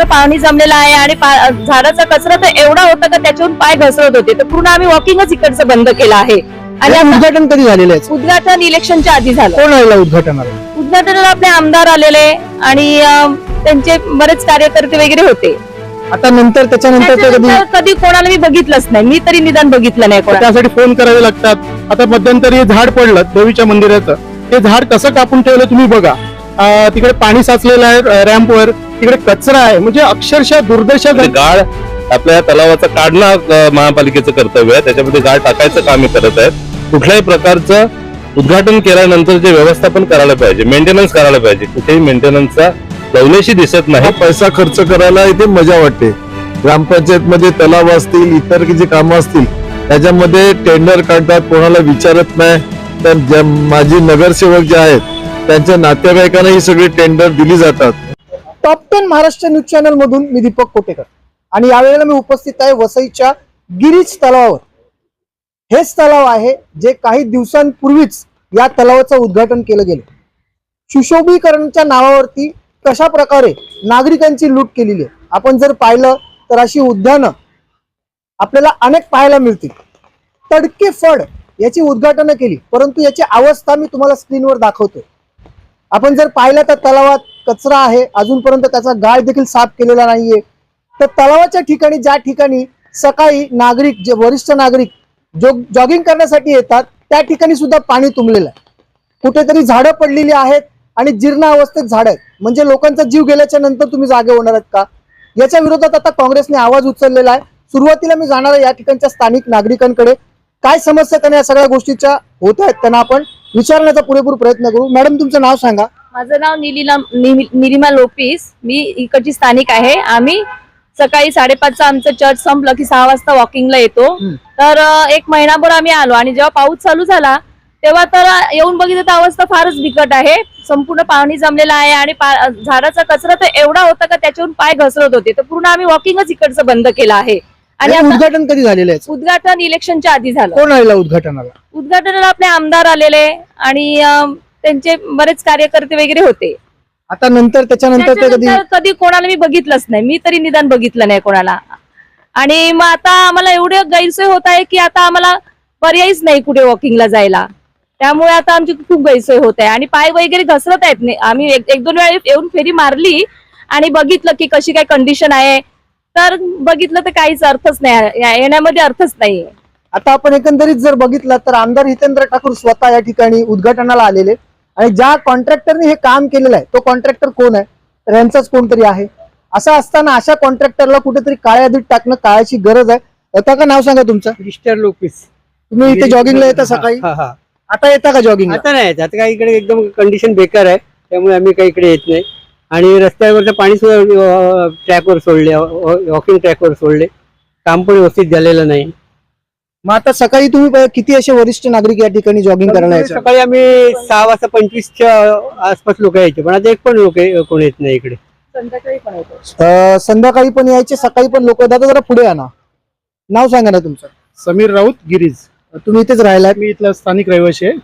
संपूर्ण पाणी जमलेलं आहे आणि झाडाचा कचरा तर एवढा होता का त्याच्यावरून पाय घसरत होते. तर पूर्ण आम्ही वॉकिंगच इकडचं बंद केलं आहे. आणि उद्घाटन कधी झालेलं आहे? उद्घाटन इलेक्शनच्या आधी झालं. कोण आलेला उद्घाटनाला? उद्घाटनाला आपले आमदार आलेले आणि त्यांचे बरेच कार्यकर्ते वगैरे होते. आता नंतर त्याच्यानंतर कधी कोणाला मी बघितलंच नाही. मी तरी निदान बगितलं नाही त्यासाठी फोन करावे लागतात. आता मध्यंतरी हे झाड पडलं देवीच्या मंदिराचं. ते झाड कसं कापून ठेवलं तुम्ही बघा. तिकडे पाणी साचलेलं आहे रॅम्पवर तिकडे कचरा आहे. म्हणजे अक्षरशः दुर्दशा म्हणजे गाळ आपल्या या तलावाचा काढणं अं, महापालिकेचं कर्तव्य आहे. त्याच्यामध्ये गाळ टाकायचं काम हे करत आहेत. कुठल्याही प्रकारचं उद्घाटन केल्यानंतर जे व्यवस्थापन करायला पाहिजे मेंटेनन्स करायला पाहिजे कुठेही मेंटेनन्सचा लवलेशी दिसत नाही. पैसा खर्च करायला इथे मजा वाटते. ग्रामपंचायत मध्ये तलाव असतील इतर जी कामं असतील त्याच्यामध्ये टेंडर काढतात कोणाला विचारत नाही. तर ज्या माजी नगरसेवक जे आहेत त्यांच्या नातेवाईकांना ही सगळी टेंडर दिली जातात. Top ten Maharashtra news channel मधून मी दीपक कोटेकर. आणि यावेळेला मी उपस्थित आहे वसईच्या गिरीज तलावावर. हेच तलाव आहे जे काही दिवसांपूर्वीच या तलावाचं उद्घाटन केलं गेलं. सुशोभीकरणच्या नावावरती कशा प्रकारे नागरिकांची लूट केलेली आहे? आपण जर पाहिलं तर अशी उद्यानं आपल्याला अनेक पाहायला मिळतील. तडके फड याची उद्घाटनं केली परंतु याची अवस्था मी तुम्हाला स्क्रीनवर दाखवतोय. आपण जर पाहिलं तर तलावात कचरा आहे अजूनपर्यंत त्याचा गाळ देखील साफ केलेला नाहीये. तर तलावाच्या ठिकाणी ज्या ठिकाणी सकाळी नागरिक जे वरिष्ठ नागरिक जो जॉगिंग करण्यासाठी येतात त्या ठिकाणी सुद्धा पाणी तुंबलेलं आहे. कुठेतरी झाडं पडलेली आहेत आणि जीर्ण अवस्थेत झाड आहेत. म्हणजे लोकांचा जीव गेल्याच्यानंतर तुम्ही जागे होणार आहेत का? याच्या विरोधात आता काँग्रेसने आवाज उचललेला आहे. सुरुवातीला मी जाणार आहे या ठिकाणच्या स्थानिक नागरिकांकडे. काय समस्या त्यांना या सगळ्या गोष्टीच्या होत आहेत त्यांना आपण विचारण्याचा पुरेपूर प्रयत्न करू. मॅडम तुमचं नाव सांगा. माझं नाव निलिला निलिमा लोपिस. मी इकडची स्थानिक आहे. आम्ही सकाळी साडेपाचचं आमचं चर्च संपलं की सहा वाजता वॉकिंगला येतो. तर एक महिनाभर आम्ही आलो आणि जेव्हा पाऊस चालू झाला तेव्हा तर येऊन बघितलं तर अवस्था फारच बिकट आहे. संपूर्ण पाणी जमलेलं आहे आणि झाडाचा कचरा तर एवढा होता का त्याच्यावरून पाय घसरत होते. तर पूर्ण आम्ही वॉकिंगच इकडचं बंद केलं आहे. आणि उद्घाटन कधी झालेलं आहे? उद्घाटन इलेक्शनच्या आधी झालं. कोण आलेला उद्घाटनाला? उद्घाटनाला आपले आमदार आलेले आणि त्यांचे बरेच कार्यकर्ते वगैरे होते. आता नंतर त्याच्यानंतर ते कधी त्याच्यानंतर कधी कोणाला मी बघितलंच नाही. मी तरी निदान बघितलं नाही कोणाला. आणि मग आता आम्हाला एवढे गैरसोय होत आहे की आता आम्हाला पर्यायच नाही कुठे वॉकिंगला जायला. त्यामुळे आता आमची खूप गैरसोय होत आहे. आणि पाय वगैरे घसरत आहेत. ने- आम्ही एक एक दोन वेळा येऊन फेरी मारली आणि बघितलं की कशी काय कंडिशन आहे. तर बघितलं तर काहीच अर्थच नाही. या- येण्यामध्ये अर्थच नाहीये. आता आपण एकंदरीत जर बघितलं तर आमदार हितेंद्र ठाकूर स्वतः या ठिकाणी उद्घाटनाला आलेले. आणि ज्या कॉन्ट्रॅक्टरने हे काम केलेलं आहे तो कॉन्ट्रॅक्टर कोण आहे? तर यांचाच कोणतरी आहे. असं असताना अशा कॉन्ट्रॅक्टरला कुठेतरी काळ्या यादीत टाकणं काळाची गरज आहे. आता का नाव सांगा तुमचं? मिस्टर लोपिस तुम्ही इथे जॉगिंगला येता सकाळी? हा हा. आता येता का जॉगिंग आता नाही येत. आता काय इकडे एकदम कंडिशन बेकार आहे. त्यामुळे आम्ही काही इकडे येत नाही. आणि रस्त्यावरचं पाणी सुद्धा ट्रॅकवर सोडले. वॉकिंग ट्रॅकवर सोडले. काम पण व्यवस्थित झालेलं नाही. मग आता सकाळी तुम्ही किती असे वरिष्ठ नागरिक या ठिकाणी जॉगिंग करायला यायचे सकाळी आम्ही सहा वाजता पंचवीसच्या आसपास लोक यायचे पण आता एक पण लोक कोण येत नाही इकडे. संध्याकाळी पण होतो. अं, संध्याकाळी पण यायचे सकाळी पण लोक दादा जरा पुढे या ना. नाव सांगा ना तुमचं. समीर राऊत गिरीज. तुम्ही इथेच राहिलात. मी इथला स्थानिक रहिवासी आहे.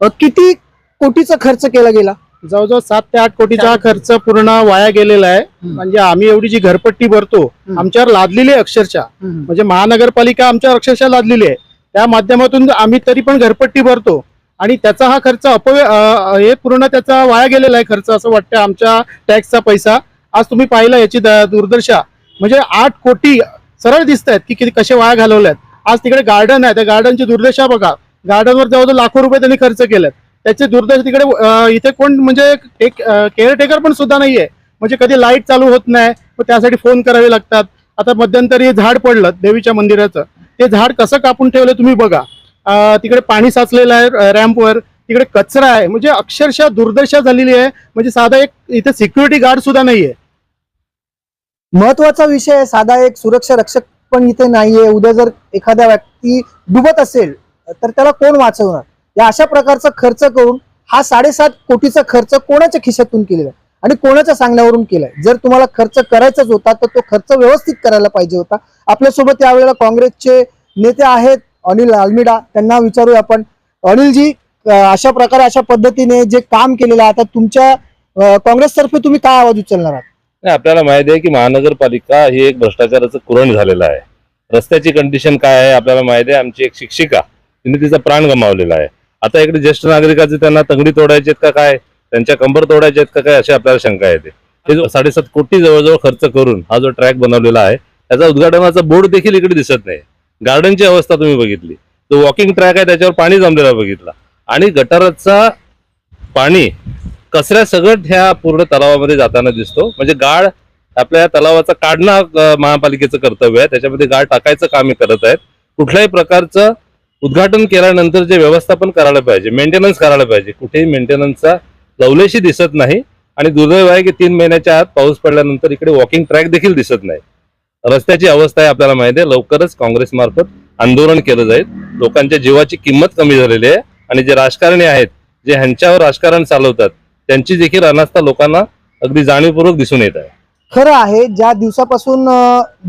अं, किती कोटीचा खर्च केला गेला? जवळजवळ सात ते आठ कोटीचा खर्च पूर्ण वाया गेलेला आहे. म्हणजे आम्ही एवढी जी घरपट्टी भरतो. आमच्यावर लादलेली आहे अक्षरशः. म्हणजे महानगरपालिका आमच्यावर अक्षरशः लादलेली आहे. त्या माध्यमातून आम्ही तरी पण घरपट्टी भरतो. आणि त्याचा हा खर्च अपव्य हे पूर्ण त्याचा वाया गेलेला आहे खर्च असं वाटतं आमच्या टॅक्सचा पैसा. आज तुम्ही पाहिला याची दुर्दशा म्हणजे आठ कोटी सरळ दिसत आहेत की किती कसे वाया घालवल्यात. आज तिकडे गार्डन आहे. त्या गार्डनची दुर्दशा बघा. गार्डनवर जवळजवळ लाखो रुपये त्यांनी खर्च केलेत. त्याचे दुर्दश तिकडे इथे कोण म्हणजे एक केअरटेकर पण सुद्धा नाहीये. म्हणजे कधी लाइट चालू होत नाही मग त्यासाठी फोन करावे लागतात. आता मध्यंतरी झाड पडलं देवीच्या मंदिराचं. ते झाड कसं कापून ठेवलं तुम्ही बघा. तिकडे पाणी साचलेलं आहे रॅम्पवर तिकडे कचरा आहे. म्हणजे अक्षरशः दुर्दशा झालेली आहे. म्हणजे साधा एक इथे सिक्युरिटी गार्ड सुद्धा नाहीये. महत्त्वाचा विषय आहे. साधा एक सुरक्षा रक्षक पण इथे नाहीये. उद्या जर एखादा व्यक्ती डुबत असेल तर त्याला कोण वाचवणार? या अशा प्रकारचा खर्च करून हा साडेसात कोटीचा खर्च कोणाच्या खिशातून केलेला? आहे आणि कोणाच्या सांगण्यावरून केलाय? जर तुम्हाला खर्च करायचाच होता तर तो खर्च व्यवस्थित करायला पाहिजे होता. आपल्यासोबत यावेळेला काँग्रेसचे नेते आहेत अनिल आल्मिडा. त्यांना विचारू आपण. अनिलजी अशा प्रकारे अशा पद्धतीने जे काम केलेलं आहे आता तुमच्या काँग्रेसतर्फे तुम्ही काय आवाज उचलणार आहात? नाही, आपल्याला माहिती आहे की महानगरपालिका ही एक भ्रष्टाचाराचं कुरण झालेलं आहे. रस्त्याची कंडिशन काय आहे आपल्याला माहिती आहे आमची एक शिक्षिका तिने तिचा प्राण गमावलेला आहे. आता इकडे ज्येष्ठ नागरिकाचे त्यांना तंगडी तोडायचे का काय? त्यांच्या कंबर तोडायचे आहेत का काय? अशी आपल्याला शंका येते हे साडेसात कोटी जवळजवळ खर्च करून हा जो ट्रॅक बनवलेला आहे त्याचा उद्घाटनाचा बोर्ड देखील इकडे दिसत नाही. गार्डनची अवस्था तुम्ही बघितली. तो वॉकिंग ट्रॅक आहे त्याच्यावर पाणी जमलेला बघितला. आणि गटाराचा पाणी कचऱ्या सगळं ह्या पूर्ण तलावामध्ये जाताना दिसतो. म्हणजे गाळ आपल्या तलावाचा काढणं महापालिकेचं कर्तव्य आहे. त्याच्यामध्ये गाळ टाकायचं काम हे करत आहेत. कुठल्याही प्रकारचं उद्घाटन केल्यानंतर जे व्यवस्थापन करायला पाहिजे मेंटेनन्स करायला पाहिजे कुठेही मेंटेनन्सचा लवलेशी दिसत नाही. आणि दुर्दैव आहे की तीन महिन्याच्या आत पाऊस पडल्यानंतर इकडे वॉकिंग ट्रॅक देखील दिसत नाही. रस्त्याची अवस्था आहे आपल्याला माहिती आहे लवकरच काँग्रेसमार्फत आंदोलन केलं जाईल. लोकांच्या जीवाची किंमत कमी झालेली आहे. आणि जे राजकारणी आहेत जे ह्यांच्यावर राजकारण चालवतात त्यांची देखील अनास्था लोकांना अगदी जाणीवपूर्वक दिसून येत आहे. खरं आहे ज्या दिवसापासून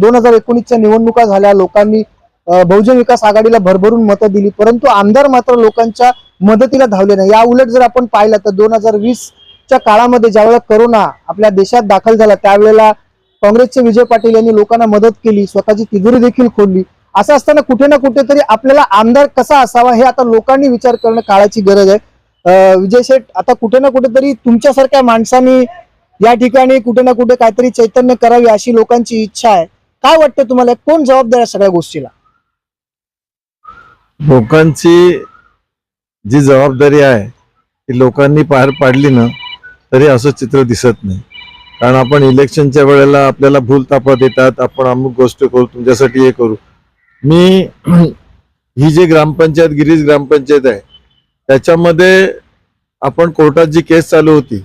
दोन हजार एकोणीसच्या निवडणुका झाल्या लोकांनी बहुजन विकास आघाडीला भरभरून मतं दिली परंतु आमदार मात्र लोकांच्या मदतीला धावले नाही. या उलट जर आपण पाहिलं तर दोन हजार वीसच्या काळामध्ये ज्यावेळेला करोना आपल्या देशात दाखल झाला त्यावेळेला काँग्रेसचे विजय पाटील यांनी लोकांना मदत केली स्वतःची तिजोरी देखील खोलली असं असताना कुठे ना कुठेतरी आपल्याला आमदार कसा असावा हे आता लोकांनी विचार करणं काळाची गरज आहे. विजय शेठ आता कुठे ना कुठेतरी तुमच्यासारख्या माणसांनी या ठिकाणी कुठे ना कुठे काहीतरी चैतन्य करावी अशी लोकांची इच्छा आहे. काय वाटतं तुम्हाला? कोण जबाबदार आहे सगळ्या गोष्टीला? लोकांची जी जबाबदारी आहे ती लोकांनी पार पाडली ना तरी असं चित्र दिसत नाही. कारण आपण इलेक्शनच्या वेळेला आपल्याला भूल तापात येतात आपण अमुक गोष्ट करू तुमच्यासाठी हे करू. मी ही जी ग्रामपंचायत गिरीज ग्रामपंचायत आहे त्याच्यामध्ये आपण कोर्टात जी केस चालू होती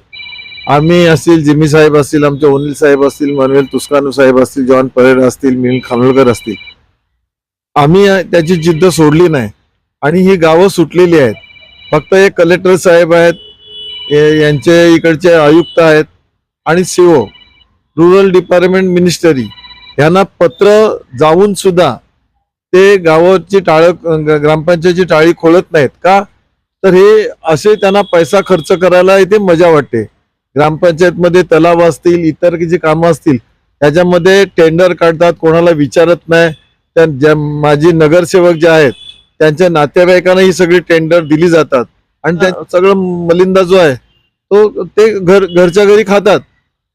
आम्ही असतील जिमी साहेब असतील आमचे ओनिल साहेब असतील मनवेल तुस्कानू साहेब असतील जॉन परेड असतील मिलिंद खानोलकर असतील आम्ही त्याची जिद्द सोडली नाही. आणि ही गावं सुटलेली आहेत. फक्त हे कलेक्टर साहेब आहेत. यांचे इकडचे आयुक्त आहेत. आणि सीओ रुरल डिपार्टमेंट मिनिस्टरी यांना पत्र जाऊन सुद्धा ते गावाची टाळ ग्रामपंचायतची टाळी खोलत नाहीत. का? तर हे असे त्यांना पैसा खर्च करायला इथे मजा वाटते. ग्रामपंचायतमध्ये तलाव असतील इतर जी कामं असतील त्याच्यामध्ये टेंडर काढतात कोणाला विचारत नाही. त्या ज्या माजी नगरसेवक जे आहेत त्यांच्या नातेवाईकांना ही सगळी टेंडर दिली जातात. आणि त्या सगळं मलिंदा जो आहे तो ते घर घरच्या घरी खातात.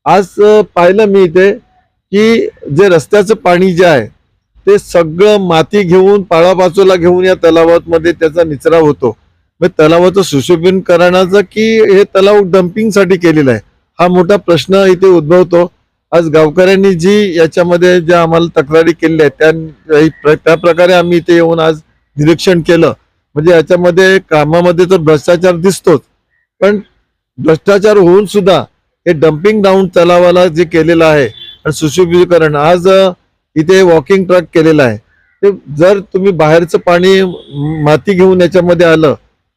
आज पाहिलं मी इथे की जे रस्त्याचं पाणी जे आहे ते सगळं माती घेऊन पाळापाचोला घेऊन या तलावात मध्ये त्याचा निचरा होतो. मग तलावाचं सुशोभीकरण करण्याचं की हे तलाव डम्पिंगसाठी केलेलं आहे? हा मोठा प्रश्न इथे उद्भवतो. आज गावकऱ्यांनी जी याच्यामध्ये ज्या आम्हाला तक्रारी केलेल्या आहेत त्या त्या प्रकारे आम्ही इथे येऊन आज निरीक्षण केलं. म्हणजे याच्यामध्ये कामामध्ये तर भ्रष्टाचार दिसतोच. पण भ्रष्टाचार होऊन सुद्धा हे डम्पिंग डाऊन तलावाला जे केलेलं आहे आणि सुशोभीकरण आज इथे वॉकिंग ट्रॅक केलेला आहे. ते जर तुम्ही बाहेरचं पाणी माती घेऊन याच्यामध्ये आलं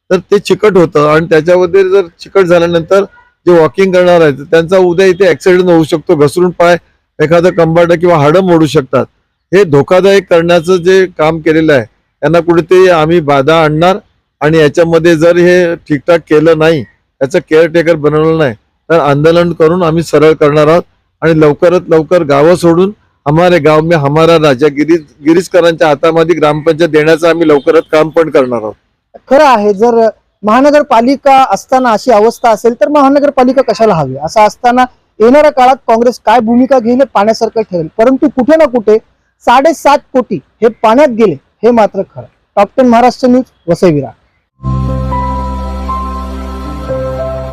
तर ते चिकट होतं. आणि त्याच्यामध्ये जर चिकट झाल्यानंतर जे वॉकिंग करणार आहेत त्यांचा उद्या इथे ऍक्सिडेंट होऊ शकतो घसरून पाय एखादं कंबाड किंवा हाडं मोडू शकतात. हे धोकादायक करण्याचं जे काम केलेलं आहे त्यांना कुठेतरी आम्ही बाधा आणणार आणि याच्यामध्ये जर हे ठीकठाक केलं नाही याचं केअरटेकर बनवलं नाही तर आंदोलन करून आम्ही सरळ करणार आहोत आणि लवकरात लवकर गावं सोडून हमारे गाव मी हमारा राजा गिरीज गिरीशकरांच्या हातामध्ये ग्रामपंचायत देण्याचं आम्ही लवकरात काम पण करणार आहोत. खरं आहे जर महानगरपालिका असताना अशी अवस्था असेल तर महानगरपालिका कशाला हवी? असं असताना येणाऱ्या काळात काँग्रेस काय भूमिका घेईल पाण्यासारखं ठरेल. परंतु कुठे ना कुठे साडेसात कोटी हे पाण्यात गेले हे मात्र खरं. Top ten Maharashtra news Vasai Virar